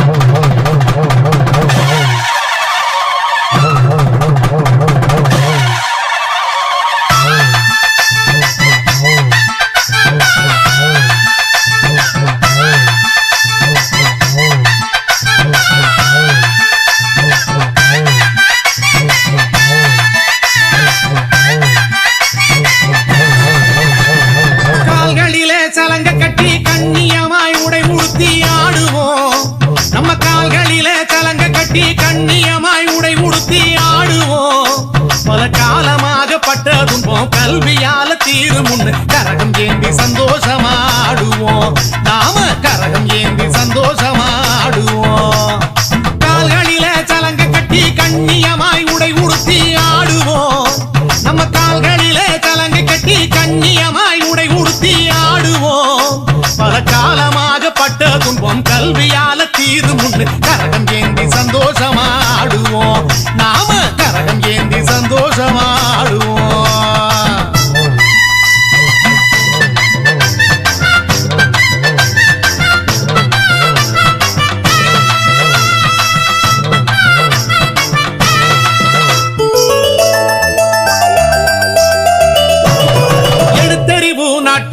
Oh. பாடுவோம். பல காலமாக பட்ட துன்பம் கல்வியால தீரும் கரகம் ஏந்தி சந்தோஷமாடுவோம்.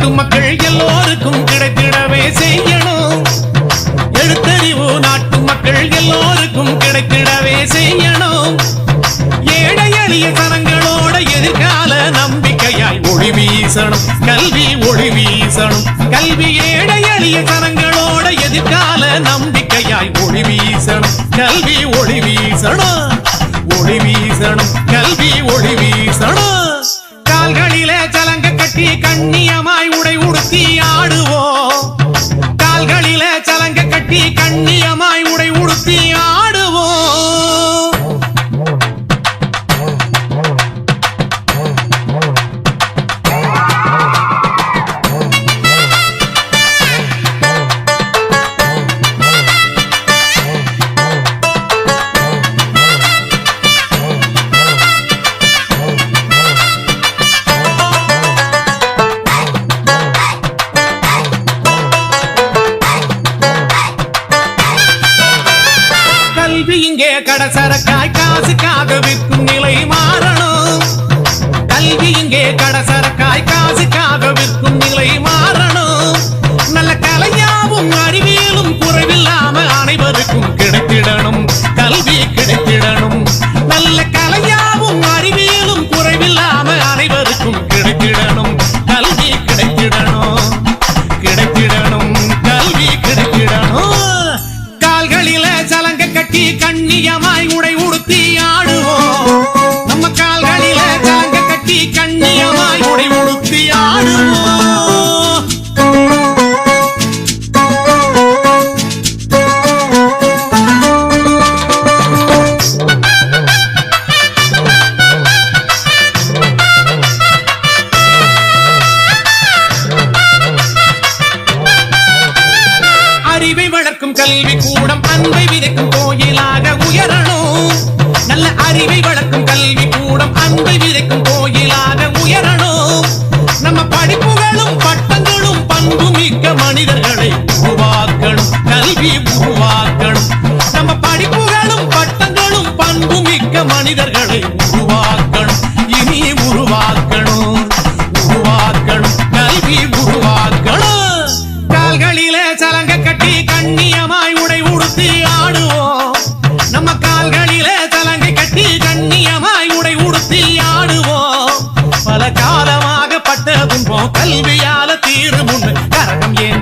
நாட்டு மக்கள் எல்லோருக்கும் கிடைத்திடவே செய்யணும். எழுத்தறிவு நாட்டு மக்கள் எல்லோருக்கும் கிடைத்திடவே செய்யணும். ஏழை எளிய தரங்களோட எதிர்கால நம்பிக்கையாய் ஒளி வீசணும். கல்வி ஒளி வீசணும். கல்வி ஏழை எளிய தரங்களோட எதிர்கால நம்பிக்கையாய் ஒளி வீசணும். கல்வி ஒளி வீசணும். ஒளி வீசணும். கல்வி ஒளி வீசணும். கடசரக்காய் காசுக்காக விற்கும் நில கண்ணியமாய் உடை உடுத்தியாள் பிறக்கும் கல்வி கூடம் அன்பை விதைக்கும் கோயிலாக உயரணும். நல்ல அறிவை வளர்க்கும் கல்வி கூடம் அன்பை கல்வியால தீரும் உண்மை கரணம் ஏன்